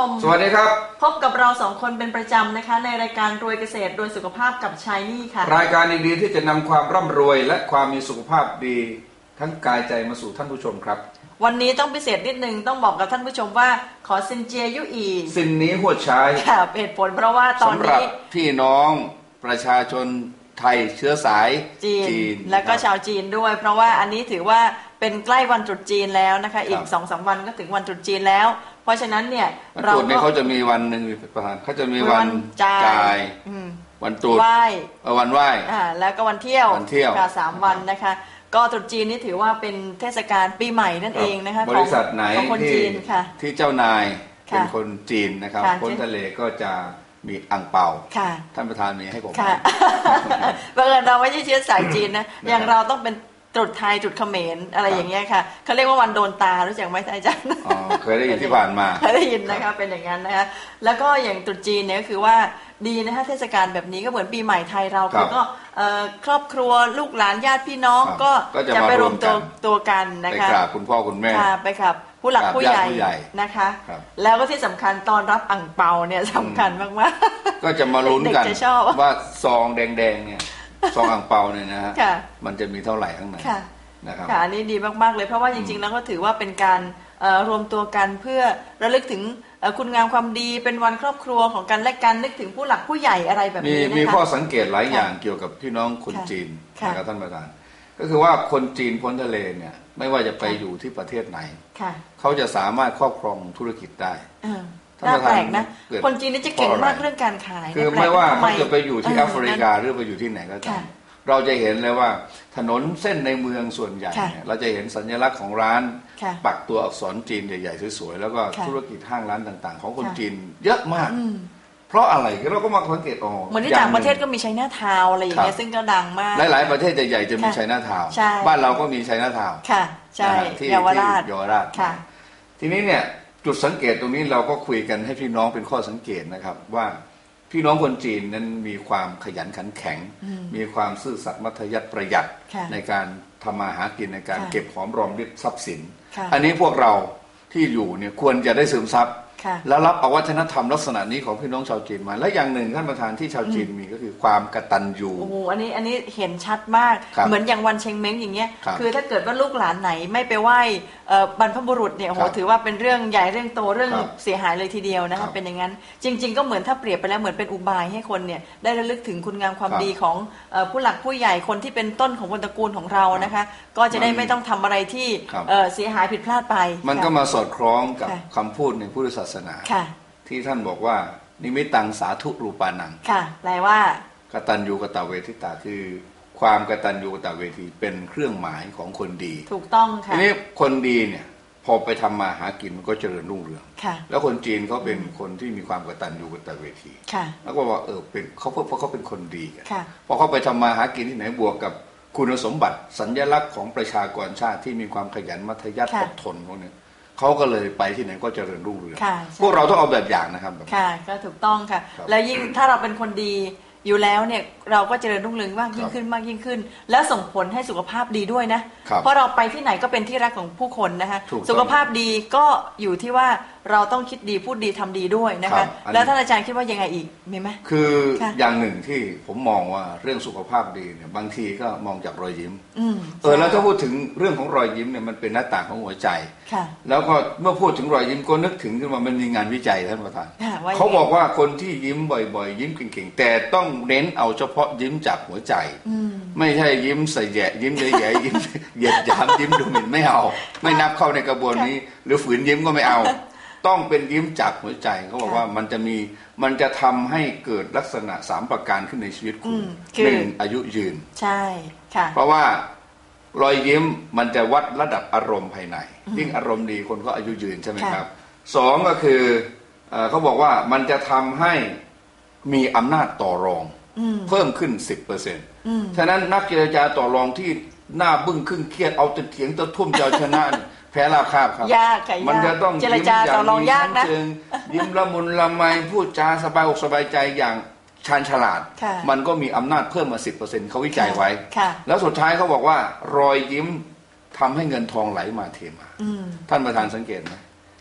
ค่ะท่านผู้ชมสวัสดีครับ พบกับเราสองคนเป็นประจำนะคะ ในรายการรวยเกษตรรวยสุขภาพกับชายนี่ค่ะ รายการดีๆที่จะนำความร่ำรวยและความมีสุขภาพดีทั้งกายใจมาสู่ท่านผู้ชมครับ วันนี้ต้องพิเศษนิดนึงต้องบอกกับท่านผู้ชมว่าขอซินเจียยุอีสินนี้หัวใช้ค่ะเหตุผลเพราะว่าตอนสำหรับนี้ พี่น้องประชาชนไทยเชื้อสายจีนจีนและก็ครับชาวจีนด้วย เพราะว่าอันนี้ถือว่าเป็นใกล้วันตรุษจีนแล้วนะคะ อีกครับสองสามวันก็ถึงวันตรุษจีนแล้วเพ ราะฉะนั้นเนี่ยวันเราตรุษเนี่ยก็เขาจะมีวันหนึ่งประธานเขาจะมีวันจ่ายจ่ายอืมวันตรุษไหว้เอ่อวันไหว้อ่าแล้วก็วันเที่ยววันเที่ยวค่ะสามวันนะคะ ก็ตรุษจีนนี่ถือว่าเป็นเทศกาลปีใหม่นั่นเองนะคะบริษัทไหนของคนที่จีนค่ะที่เจ้านายค่ะเป็นคนจีนนะครับค่ะพ้นเช่นทะเลก็จะมีอ่างเปาค่ะท่านประธานมีให้ผมค่ะบังเอิญเราไม่ใช่เชื้อสายจีนนะ อย่างเราต้องเป็น ตรุษไทยตรุษเขมรอะไรอย่างเงี้ยค่ะเขาเรียกว่าวันโดนตารู้จักไหมท่านอาจารย์อ๋อเคยได้ยินที่ผ่านมาเคยได้ยินนะคะเป็นอย่างนั้นนะคะแล้วก็อย่างตรุษจีนเนี่ยก็คือว่าดีนะคะเทศกาลแบบนี้ก็เหมือนปีใหม่ไทยเราครับคือก็เอ่อครอบครัวลูกหลานญาติพี่น้องครับก็ก็จะจะไปมารรววมมตัวกันตัวกันนะไปคะกราบคุณพ่อคุณแม่ค่ะไปครับผู้หลักกราบผู้ใหญ่ญาติผู้ใหญ่นะคะครับแล้วก็ที่สำคัญตอนรับอ่างเปาเนี่ยสำคัญมากๆก็จะมาลุ้นกันเด็กๆจะชอบว่าซองแดงๆเนี่ย ซองอ่างเปาเนี่ยนะฮะค่ะ มันจะมีเท่าไหร่ข้างในค่ะ นะครับ ค่ะอันนี้ดีมากๆเลยเพราะว่าจริงๆแล้วก็ถือว่าเป็นการเอ่อรวมตัวกันเพื่อระลึกถึงเอ่อคุณงามความดีเป็นวันครอบครัวของกันและกันนึกถึงผู้หลักผู้ใหญ่อะไรแบบมีนี้นะคะ มีข้อสังเกตหลายค่ะอย่างเกี่ยวกับพี่น้องคนค่ะจีนค่ะนะครับท่านประธาน ก็คือว่าคนจีนพ้นทะเลเนี่ยไม่ว่าจะไปค่ะ อยู่ที่ประเทศไหน ค่ะเขาจะสามารถครอบครองธุรกิจได้ เออท่า นน่าประธานแปลกนะเกิดคนจีนนี่จะเก่งเพราะอะไรมากเรื่องการขายคือนะแปลไม่กว่าทำเขาจะไปอยู่ที่เแอฟริกาหรือไปอยู่ที่ไหนก็ตามค่ะเราจะเห็นเลยว่าถนนเส้นในเมืองส่วนใหญ่ค่ะเนี่ยเราจะเห็นสัญลักษณ์ของร้านค่ะปักตัวอักษรจีนใหญ่ๆสวยๆแล้วก็ค่ะธุรกิจห้างร้านต่าง ๆ ของคนค่ะจีนเยอะมากอืมเพราะอะไรเราก็มาสังเกตอ๋อเหมือนที่ย่ต่างหประเทศก็มีไชน่าทาวน์อะไรอย่างเงี้ยครับซึ่งก็ดังมาก หลายๆประเทศใหญ่ๆจะมีค่ะไชน่าทาวน์ใช่บ้านเราก็มีไชน่าทาวน์ค่ะ ใช่นะฮะที่เยาวราชที่เยาวราชค่ะทีนี้เนี่ย จุดสังเกตตรงนี้เราก็คุยกันให้พี่น้องเป็นข้อสังเกตนะครับ ว่าพี่น้องคนจีนนั้นมีความขยันขันแข็ง มีความซื่อสัตย์มัธยัติประหยัดค่ะในการทำมาหากินในการค่ะเก็บหอมรอมริบทรัพย์สินค่ะอันนี้พวกเราที่อยู่เนี่ยควรจะได้ซึมซับค่ะ แล้วรับเอาวัฒนธรรมลักษณะนี้ของพี่น้องชาวจีนมา และอย่างหนึ่งท่านประธานที่ชาวจีนมีก็คือความกตัญญูโอ้โหอันนี้อันนี้เห็นชัดมากครับเหมือนอย่างวันเชงเม้งอย่างเงี้ยครับอถ้าเกิดว่าลูกหลานไหนไม่ไปไหว้เอ่อบรรพบุรุษเนี่ยโอ้โหครับถือว่าเป็นเรื่องใหญ่เรื่องโตเรื่องครับเสียหายเลยทีเดียวนะครัคะบเป็นอย่างนั้นจริง ๆ ก็เหมือนถ้าเปรียบไปแล้วเหมือนเป็นอุบายให้คนเนี่ยได้ระลึกถึงคุณงามความครับดีของเอ่อผู้หลักผู้ใหญ่คนที่เป็นต้นของวงตระกูลของเรานะคะ ก็จะได้มันไม่ต้องทำอะไรที่ครับเอ่อเสียหายผิดพลาดไป มันก็ค่ะมาสอดคล้องกับค่ะคำพูดในพุทธศาสนาค่ะที่ท่านบอกว่า นิมิตตังสาธุรูปานังค่ะแปลว่ากตัญญูกตเวทิตาคือความกตัญญูกตเวทีเป็นเครื่องหมายของคนดี ถูกต้องค่ะทีนี้คนดีเนี่ยพอไปทำมาหากินมันก็เจริญรุ่งเรืองค่ะ แล้วคนจีนเขาเป็นคนที่มีความกตัญญูกตเวทีค่ะ แล้วก็ว่าเออเป็นเขาเพราะเขาเป็นคนดีกันค่ะพอเขาไปทำมาหากินที่ไหนบวกกับคุณสมบัติสัญลักษณ์ของประชากรชาติที่มีความขยันมัธยัติค่ะอดทนพวกนี้ เขาก็เลยไปที่ไหนก็เจริญรุ่งเรืองค่ะใช่ พวกเราต้องเอาแบบอย่างนะครับแบบ ค่ะ ก็ถูกต้องค่ะ ครับ แล้วยิ่งถ้าเราเป็นคนดีอยู่แล้วเนี่ยเราก็เจริญรุ่งเรืองมากยิ่คงรับขึ้นมากยิ่งขึ้น แล้วส่งผลให้สุขภาพดีด้วยนะ ครับเพราะเราไปที่ไหนก็เป็นที่รักของผู้คนนะคะ ถูกต้อง สุขภาพดีก็อยู่ที่ว่าเราต้องคิดดีพูดดีทำดีด้วยนะครัคะบอันนี้ แล้วท่านอาจารย์คิดว่ายังไงอีกมีไหม คือค่ะ อย่างหนึ่งที่ผมมองว่าเรื่องสุขภาพดีเนี่ยบางทีก็มองจากรอยยิ้ม อืมเออแล้วถ้าพูดถึงเรื่องของรอยยิ้มเนี่ยมันเป็นหน้าต่างของหัวใจ ค่ะ แล้วก็เมื่อพูดถึงรอยยิ้มก็นึกถึงขึ้นมามันมีงานวิจัยท่านประธานค่ะว่ายังไง เขาบอกว่าคนที่ยิ้มบ่อยๆ ยิ้มเก่งๆ แต่ต้องเน้นเอาเฉพาะยิ้มจากหัวใจ อืม ไม่ใช่ยิ้มใส่แยะยิ้มแย่ๆยิ้ม เหยียดหยามยิ้มดูหมิ่นไม่เอา ไม่นับเข้าในกระบวนนี้ หรือฝืนยิ้มก็ไม่เอา ต้องเป็นยิ้มจากหัวใจเขาบอกค่ะว่ามันจะมีมันจะทำให้เกิดลักษณะสามประการขึ้นในชีวิตคุอืณมคือหนึ่งอายุยืน ใช่ค่ะ เพราะว่ารอยยิ้มมันจะวัดระดับอารมณ์ภายในยิ่งอารมณ์ดีคนก็อายุยืนใช่ไหมค่ะครับสองก็คือเอ่อเขาบอกว่ามันจะทำให้มีอำนาจต่อรองอืมเพิ่มขึ้น10%เปอร์เซ็นต์อืมฉะนั้นนักเจรจาต่อรองที่หน้าบึ้งครึ่งเครียดเอาแตะเถียงแตะทุ่มจะเอาชนะเนี่ย แพ้ราบคาบครับ ยากค่ะยากมันจะต้องเจรจาต่อรองยากนะยิ้มอย่างมีชั้เชิงยิ้มละมุนละไมพูดจาสบายอกสบายใจอย่างชาญฉลาดค่ะมันก็มีอำนาจเพิ่มมา 10%เขาวิจัยไว้ค่ะแล้วสุดท้ายเขาบอกว่ารอยยิ้มทำให้เงินทองไหลมาเทมาอืมท่านประธานสังเกตไหม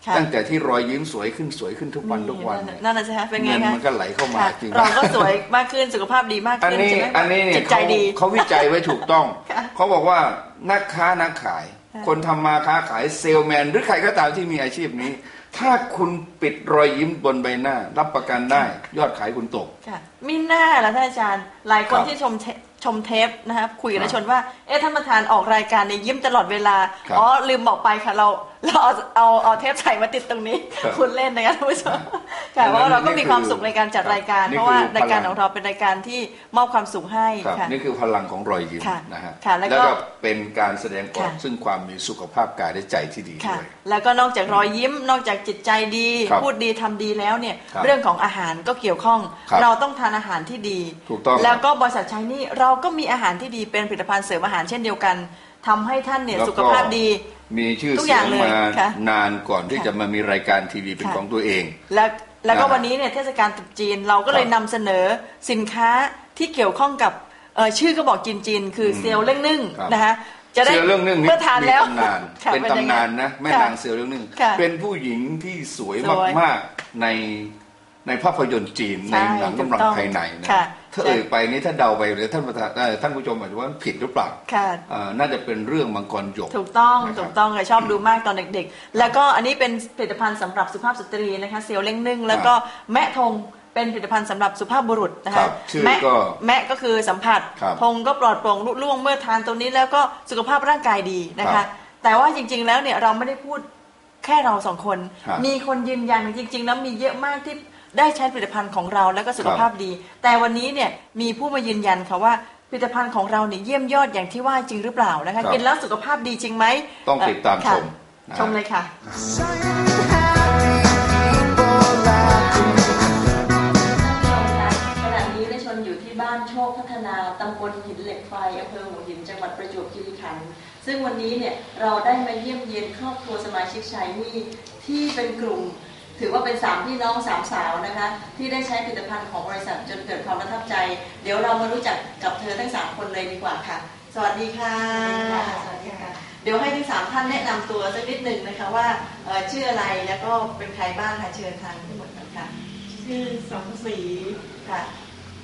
ค่ะตั้งแต่ที่รอยยิ้มสวยขึ้นสวยขึ้นทุกวันทุกวันเนี่ยนั่นน่ะใช่ไหมเป็นไงเงินคะมันก็ไหลเข้ามาค่ะจริงเราก็สวยมากขึ้นสุขภาพดีมากอันขึ้นนี้ใช่ไหมอันนี้เนี่จิยตใจเขาดีเขาวิจัยไว้ถูกต้องค่ะเขาบอกว่านักค้านักขาย ค่ะคนทำมาค้าขายเซลแมน หรือใครก็ตามที่มีอาชีพนี้ ถ้าคุณปิดรอยยิ้มบนใบหน้า รับประกันได้ยอดขายคุณตกค่ะมิน่าล่ะท่านอาจารย์ หลายคนครับที่ชมเทชมเทปนะครับคุยกับครับนายชนว่า เอ๊ะท่านประธานออกรายการเนี่ยยิ้มตลอดเวลาครับอ๋อ ลืมบอกไปค่ะเราเราเอาเอาเอาเทปใส่มาติดตรงนี้ครับคุณเล่นนะคะท่านผู้ชมค่ะเพราะว่าเราก็มีความสุขในการจัดรายการนี่เพราะว่าคือรายการพลังของเราเป็นรายการที่มอบความสุขให้ครับค่ะนี่คือพลังของรอยยิ้มค่ะนะฮะค่ะแล้วก็เป็นการแสดงออกค่ะซึ่งความมีสุขภาพกายและใจที่ดีค่ะด้วยแล้วก็นอกจากรอยยิ้ม นอกจากจิตใจดีครับพูดดีทำดีแล้วเนี่ยครับเรื่องของอาหารก็เกี่ยวข้องครับเราต้องทานอาหารที่ดีถูกต้องแล้วก็บริษัทใช้นี่เราก็มีอาหารที่ดีเป็นผลิตภัณฑ์เสริมอาหารเช่นเดียวกัน ทำให้ท่านเนี่ยแล้วก็ สุขภาพดี มีชื่อทุกอเสียย่างงเลยมาค่ะนานก่อนที่ค่ะจะมามีรายการทีวีเป็นค่ะ ของตัวเอง แล้วแล้วก็นะฮะวันนี้เนี่ยเทศกาลตรุษจีนเราก็เลยคนำรับเสนอสินค้าที่เกี่ยวข้องกับเอ่อชื่อก็บอกจีนจีนๆคืออมเซลล์เล่งนึ่งครับ นะคะจะได้เซลล์เรื่องนึ่งนี่เมื่อทานมีแล้วตำนานค่ะเป็นยังไงตำนานนะแม่ค่ะนางเซลล์เรื่องนึ่งค่ะเป็นผู้หญิงที่สวยสวยมากๆใน ในภาพยนตร์จีนใช่ในหนังกำลังถูกต้องภายในนะค่ะถ้าเอ่ยไปนี่ถ้าเดาไปหรือท่านประธานเอ่อท่านผู้ชมอาจจะว่าผิดหรือเปล่าค่ะอ่าน่าจะเป็นเรื่องมังกรหยกถูกต้องนะครับถูกต้องค่ะชอบดูมากตอนเด็กๆ แล้วก็อันนี้เป็นผลิตภัณฑ์สำหรับสุภาพสตรีนะคะเซลล์เล้งนึ่งแล้วก็แมะทงเป็นผลิตภัณฑ์สำหรับสุภาพบุรุษนะครัคะบชื่อแมะก็แมะก็คือสัมผัสครับทงก็ปลอดโปร่งลุล่วงเมื่อทานตัวนี้แล้วก็สุขภาพร่างกายดีนะครัคะบแต่ว่าจริง ๆ แล้วเนี่ยเราไม่ได้พูดแค่เราสองคนครับมีคนยืนยันจริง ๆ แล้วมีเยอะมากที่ ได้ใช้ผลิตภัณฑ์ของเราแล้วก็สุขภาพดี แต่วันนี้เนี่ยมีผู้มายืนยันค่ะว่าผลิตภัณฑ์ของเราเนี่ยเยี่ยมยอดอย่างที่ว่าจริงหรือเปล่านะครัคะบกินแล้วสุขภาพดีจริงไหมต้องติดตามค่ะชมนะฮะชมเลยค่ะ ขณะนี้ได้ชนอยู่ที่บ้านโชคพัฒนาตำบลหินเหล็กไฟอำเภอหัวหินจังหวัดประจวบคีรีขันธ์ซึ่งวันนี้เนี่ยเราได้มาเยี่ยมเยียนครอบครัวสมาชิกชายนี่ที่เป็นกลุ่ม ถือว่าเป็นสามพี่น้องสามสาวนะคะ ที่ได้ใช้ผลิตภัณฑ์ของบริษัทจนเกิดความประทับใจ เดี๋ยวเรามารู้จักกับเธอทั้งสามคนเลยดีกว่าค่ะ สวัสดีค่ะ สวัสดีค่ะ เดี๋ยวให้ทั้งสามท่านแนะนำตัวสักนิดหนึ่งนะคะว่าเอ่อชื่ออะไรแล้วก็เป็นใครบ้างค่ะเชิญทางทั้งหมดก่อนค่ะชื่อสองสีค่ะ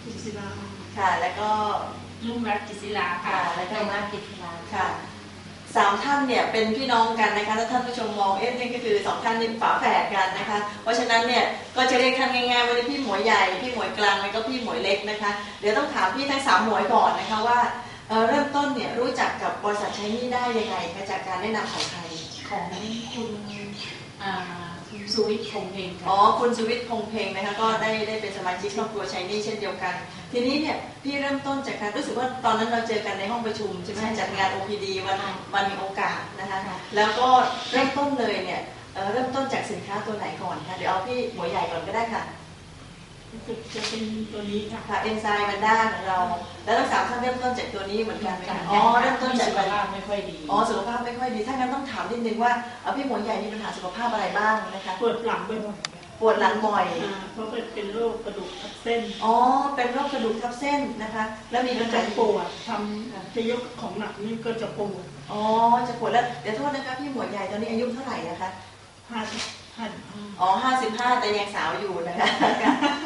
กิศิลาค่ะ แล้วก็ลุ่งรักกิศิลาค่ะ ค่ะแล้วก็เป็นรักกิศิลาค่ะ สามท่านเนี่ยเป็นพี่น้องกันนะคะถ้าท่านผู้ชมมองเอ๊ะนี่ก็คือสองท่านนี่ฝาแฝดกันนะคะ เพราะฉะนั้นเนี่ยก็จะเรียกท่านง่ายๆว่าพี่หมวยใหญ่พี่หมวยกลางแล้วก็พี่หมวยเล็กนะคะ เดี๋ยวต้องถามพี่ทั้งสามหมวยก่อนนะคะว่าเเริ่มต้นเนี่ยรู้จักกับบริษัทใช้นี่ได้ยังไงมาจากการแนะนำของใครของคุณอ่า คุณสุวิทย์คงเพลงอ๋อค่ะคุณสุวิทย์พงเพลงนะคะก็ได้ได้เป็นสมาชิกครอบครัวใช้หนี่เช่นเดียวกัน ทีนี้เนี่ยพี่เริ่มต้นจากการรู้สึกว่าตอนนั้นเราเจอกันในห้องประชุมใช่ไหมจัดงาน OPD วันวันมีโอกาสนะคะแล้วก็เริ่มต้นเลยเนี่ยเอ่อเริ่มต้นจากสินค้าตัวไหนก่อนคะเดี๋ยวเอาพี่หมวยใหญ่ก่อนก็ได้ค่ะ รู้สึกจะเป็นตัวนี้ค่ะ ค่ะเอนไซม์มันด้าของเรา แล้วทั้งสามท่านเริ่มต้นจากตัวนี้เหมือนกันไหมคะอ๋อ๋ออเริ่มต้นจากสุขภาพไม่ค่อยดีอ๋อสุขภาพไม่ค่อยดีถ้างั้นต้องถามนิดนึงว่าเอาพี่หมวยใหญ่มีปัญหาสุขภาพอะไรบ้างนะคะปวดหลังบ่อยปวดหลังบ่อยๆอ่าเพราะเป็นเป็นโรคกระดูกทับเส้นอ๋อเป็นโรคกระดูกทับเส้นนะคะ แล้วมีมีปักญระหาจะปวดทำจะยกของหนักนี่ก็จะปวดอ๋อจะปวดแล้วเดี๋ยวโทษนะคะพี่หมวยใหญ่ตอนนี้อายุเท่าไหร่นะคะห้าสิบห้าสิบห้า อ๋อห้าสิบห้าแต่ยังสาวอยู่นะคะ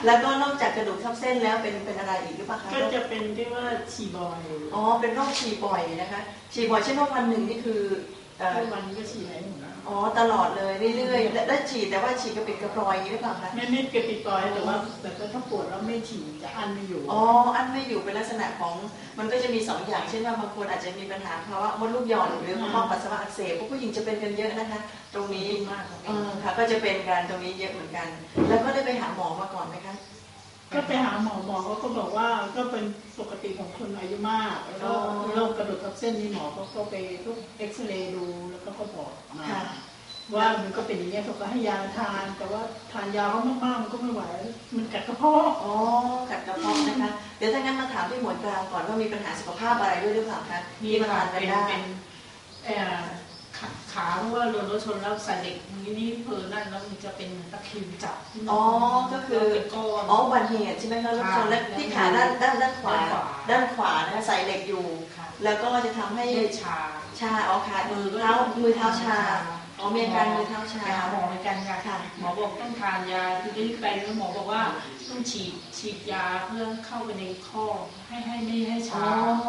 แล้วก็นอกจากกระดูกทับเส้นแล้วเป็นเป็นอะไรอีกหรือเปล่าคะก็จะเป็นที่ว่าฉี่บ่อย อ๋อ เป็นโรคฉี่บ่อยนะคะ ฉี่บ่อยเช่นว่าวันหนึ่งนี่คือเอ่อ ทุกวันก็ฉี่ไหลหมดอ๋อตลอดเลยเรื่อยๆและและฉี่แต่ว่าฉี่กระปิดกระปรอยอย่างนี้หรือเปล่าคะไม่ไม่เก็บปิดปล่อยแต่ว่าแต่ก็ถ้าปวดแล้วไม่ฉี่จะอั้นไม่อยู่อ๋ออันไม่อยู่เป็นลักษณะของมันก็จะมีสองอย่างเช่นว่าบางคนอาจจะมีปัญหาภาวะมดลูกหย่อนหรือภาวะปัสสาวะอักเสบพวกผู้หญิงจะเป็นกันเยอะนะคะ ตรงนี้มากค่ะเออค่ะก็จะเป็นการตรงนี้เยอะเหมือนกัน แล้วก็ได้ไปหาหมอมาก่อนไหมคะ ก็ไปหาหมอหมอเขาก็บอกว่าก็เป็นปกติของคนอายุมากแล้วก็โรคกระดูกทับเส้นนี่หมอเขาก็ไปทุกเอ็กซเรย์ดูแล้วก็เขาบอกมาค่ะว่ามันก็เป็นอย่างเงี้ยเขาก็ให้ยาทาน แต่ว่าทานยาเขามากๆมันก็ไม่ไหว มันกัดกระเพาะอ๋อกัดกระเพาะนะคะ เดี๋ยวถ้างั้นมาถามพี่หมวดกลางก่อนว่ามีปัญหาสุขภาพอะไรด้วยหรือเปล่าคะมีที่มาค่ะทานกัเป็นนได้เป็นเอ่อ ขาขาเพราะว่าโดนรถชนแล้วใส่เหล็กนี่นี่เพลินนั่นแล้วมันจะเป็นตะคริวจับอ๋อก็คือเป็นก้อนอ๋ออุบัติเหตุใช่ไหมคะรถชนและที่ขาด้านด้านด้านขวา ด้านขวานะคะใส่เหล็กอยู่ค่ะแล้วก็จะทำให้ให้ชาชาอ๋อขามือก็เท้ามือเท้าชาอ๋อมีอาการมือเท้าชาไปหาหมอเหมือนกันค่ะค่ะหมอบอกต้องทานยาคือได้ไปแล้วหมอบอกว่าต้องฉีดฉีดยาเพื่อเข้าไปในข้อให้ให้ไม่ให้อ๋ชาอค่ะ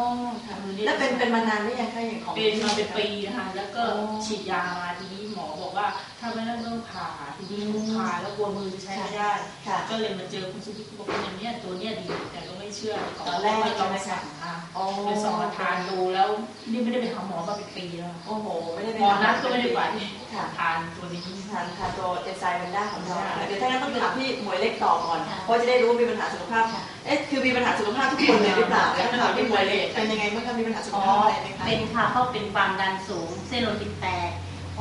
แล้วเป็นเป็นมานานหรือยังคะอย่างของเป็นมาเป็นปีนะคะ แล้วก็อ๋อฉีดยามาทีนี้หม อบอกว่าถ้าไม่ต้องต้องผ่าทีนี้ผ่าแล้วกลัวมือจะใช้ไม่ได้ ค่ะ ก็เลยมาเจอคุณสุธิบอกว่าอย่างเนี้ยตัวเนี้ยดีแต่ก็ไม่เชื่อตอนแรกเราไม่สั่งค่ะอ๋อไปสองมาทานดูแล้วนี่ไม่ได้ไปหาหมอมาเป็นปีแล้วโอ้โห ไม่ได้ไปหมอนัดก็ไม่ได้ไปค่ะทานตัวนี้ทานทานตัวเอนไซม์แมนด้าของเราใช่เดี๋ยวถ้างั้นต้องถามพี่หมวยเล็กต่อก่อนค่ะเพราะจะได้รู้ว่ามีปัญหาสุขภาพเอ๊ะคือมีปัญหาสุขภาพทุกคนเลยหรือเปล่าแล้วถามพี่หมวยเล็กเป็นยังไงบ้างคะมีปัญหาสุขอ๋อภาพอะไรไหมคะเป็นค่ะเพราะเป็นความดันสูงเส้นโลหิตแตก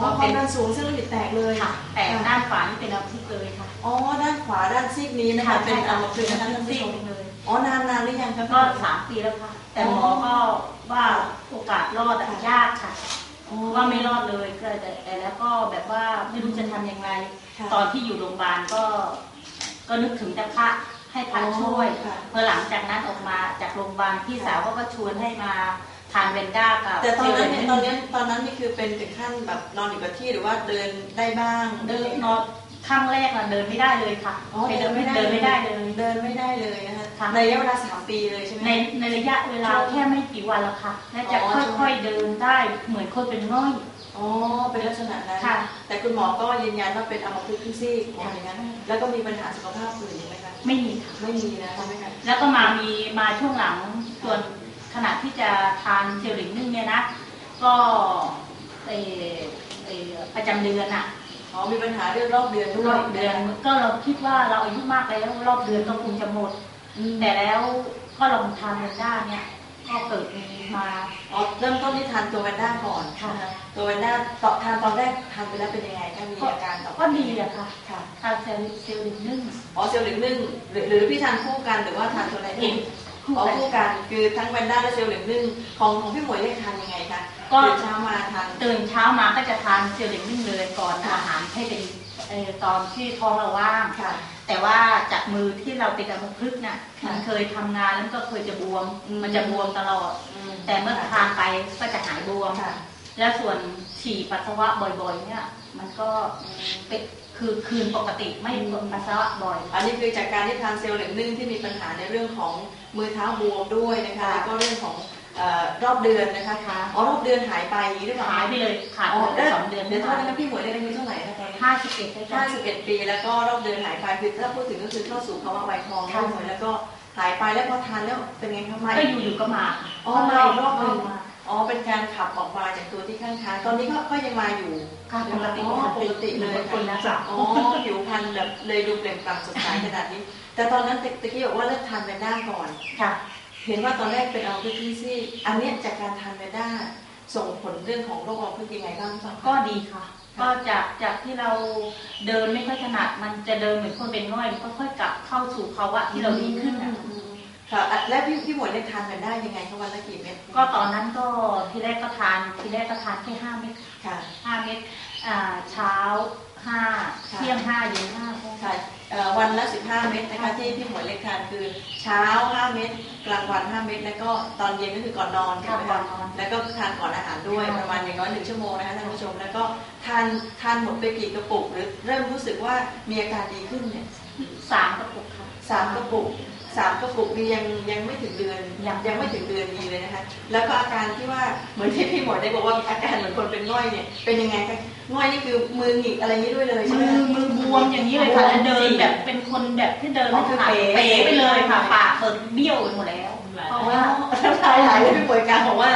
อ๋อความดันสูงเส้นเลือดแตกเลยค่ะ แตกด้านขวานี่เป็นอัมพฤกษ์เลยค่ะอ๋อด้านขวาด้านซีกนี้นะคะเป็นอัมพฤกษ์นะคะท่านผู้ซีชกมเลย อ๋อนานนานหรือยังคะก็สามปีแล้วค่ะ แต่หมอก็ว่าโอกาสรอดอะยากค่ะอ๋อว่าไม่รอดเลยก็แต่แต่แล้วก็แบบว่าไม่รู้จะทำยังไง ค่ะตอนที่อยู่โรงพยาบาลก็ ก็นึกถึงจะพระให้พระช่วยค่ะเมื่อหลังจากนั้นออกมาจากโรงพยาบาลพี่สาวเขาก็ชวนให้มา ทานเวนด้ากับแต่ตอนนั้นเนี่ยซตลอนล์นี้ตอนนั้นนี่คือเป็นถึงขั้นแบบนอนอยู่กับที่หรือว่าเดินได้บ้างเดินนอนข้างแรกน่ะเดินไม่ได้เลยค่ะอ๋อไปเดินไม่ได้เดินไม่ได้เลยเดินไม่ได้เลยนะคะค่ะในระยะเวลาสามปีเลยใช่ไหมในในระยะเวลาแค่ไม่กี่วันแล้วค่ะและจะอ๋อค่อยๆเดินได้เหมือนคนเป็นง่อยอ๋อเป็นลักษณะนั้นค่ะแต่คุณหมอก็ยืนยันว่าเป็นอัมพฤกษ์ครึ่งซีกของอย่างนั้นแล้วก็มีปัญหาสุขภาพอื่นไหมคะไม่มีค่ะไม่มีนะใช่ไหมคะแล้วก็มามีมาช่วงหลังส่วน ขณะที่จะทานเซลลิงนึ่งเนี่ยนะ ก็เออเออประจำเดือนอะอ๋อมีปัญหาเรื่องรอบเดือนด้รวยอบเดือน ก็เราคิดว่าเราอายุมากแล้วรอบเดือนก็คงจะหมดอืมแต่แล้วก็ลองทานเวนด้าเนี่ยก็เกิดมีมาอ๋อเริ่มต้นที่ทานตัวแวนด้าก่อนค่ะตัวแวนด้าต่อทานตอนแรกทานไปแล้วเป็นยังไงคะมีอาการต่อก็ดีอะค่ะค่ะทานเซลลิเซลลิงนึ่งอ๋อเซลล์หลิงนึ่งหรือหรือพี่ทานคู่กันหรือว่าทานตัวไหนเอง อ๋อคู่กันคือทั้งแวนด้าและเซลล์หลิงนึ่งของของพี่หมวยเล็กทานยังไงคะก็ ตื่นเช้ามาทานตื่นเช้ามาก็จะทานเซลลิงนึ่งเลยก่อนค่ะอาหารให้เป็นเอ่อตอนที่ท้องเราว่าง ค่ะ แต่ว่าจากมือที่เราเป็นอัมพฤกษ์น่ะค่ะมันเคยทำงานแล้วมันก็เคยจะบวม อืม มันจะบวมตลอดแต่เมื่อทานไปก็จะหายบวม ค่ะ แล้วส่วนฉี่ปัสสาวะบ่อยๆเนี่ย มันก็เป็นคือคืนปกติไม่ปวดปัสสาวะบ่อย อันนี้คือจากการที่ทานเซลล์เหล็กนึ่งที่มีปัญหาในเรื่องของมือเท้าบวมด้วยนะคะค่ะแล้วก็เรื่องของเอ่อรอบเดือนนะคะค่ะอ๋อรอบเดือนหายไปอย่างนี้หรือเปล่าหายไปเลยขาดอ๋อไปได้สองเดือนเดี๋ยวโทษนะคะพี่หมวยได้อายุเท่าไหร่นะคะตอนนี้ห้าสิบเอ็ดได้ห้าจ้ะสิบเอ็ดปีแล้วก็รอบเดือนหายไปคือถ้าพูดถึงก็คือเข้าสู่ภาวะวัยทองค่ะพี่หมวยแล้วก็หายไปแล้วพอทานแล้วเป็นไงคะมาก็อีกอยู่ๆก็มาอ๋อมาอีกรอบหนึ่งมา อ๋อเป็นการขับออกมาจากตัวที่ข้างค้างตอนนี้ก็ก็ยังมาอยู่ค่ะปกติอ๋อปกติเลยคนละค่ะอ๋อผิวพรรณแบบเลยดูเปล่งปลั่งสดใสขนาดนี้ แต่ตอนนั้นตะกี้บอกว่าเลิกทานแวนด้าก่อนค่ะ เห็นว่าตอนแรกเป็นอัลพฤกษ์ที่ซี่อันเนี้ยจากการทานแวนด้าส่งผลเรื่องของโรคอัลพฤกษ์ยังไงบ้างบ้างก็ดีค่ะก็จากจากที่เราเดินไม่ค่อยถนัดมันจะเดินเหมือนคนเป็นง่อยมันก็ค่อยกลับเข้าสู่ภาวะที่เราดีขึ้นนะ ค่ะอะแล้วพี่พี่หมวยได้ทานแวนด้ายังไงคะวันละกี่เม็ดก็ตอนนั้นก็ทีแรกก็ทานทีแรกก็ทานแค่ห้าเม็ดค่ะห้าเม็ดอ่าเช้าห้าค่ะเที่ยงห้าเย็นห้าค่ะเอ่อวันละ15เม็ดนะคะที่พี่หมวยเล็กทานคือเช้า5เม็ดกลางวัน5เม็ดแล้วก็ตอนเย็นก็คือก่อนนอนถูกไหมก่อคะนนอนแล้วก็ทานก่อนอาหารด้วยค่ะประมาณอย่างน้อยหนึ่งชั่วโมงนะคะท่านผู้ชมแล้วก็ทานทานหมดไปกี่กระปุกหรือเริ่มรู้สึกว่ามีอาการดีขึ้นเนี่ยสามกระปุกค่ะสามกระปุก สามกระปุกนี่ยังยังไม่ถึงเดือนยังยังไม่ถึงเดือนดีเลยนะคะแล้วก็อาการที่ว่าเหมือนที่พี่หมอได้บอกว่าอาการเหมือนคนเป็นง่อยเนี่ยเป็นยังไงคะง่อยนี่คือมือหงิกอะไรนี้ด้วยเลยใช่มืไหมอคะมือบวมอย่างนี้เลยค่ะแล้วเดินแบบเป็นคนแบบที่เดินไม่ถนัดอ๋อคือเป๋เป๋ไปเลยค่ะปากเปิดเบี้ยวไปหมดแล้วเพราะว่าน้ำลายไหลเลยพี่ป่วยกลางบอกว่า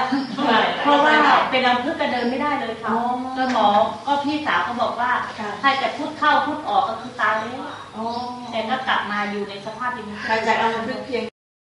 เพราะว่าเป็นอัมพฤกษ์ก็เดินไม่ได้เลยค่ะอ๋อก็หมอก็พี่สาวก็บอกว่าค่ะถ้าจะพูดเข้าพูดออกก็คือตายแล้วอ๋อแต่ก็กลับมาอยู่ในสภาพอย่างนี้หลังจากเอามาพึ่งเพียง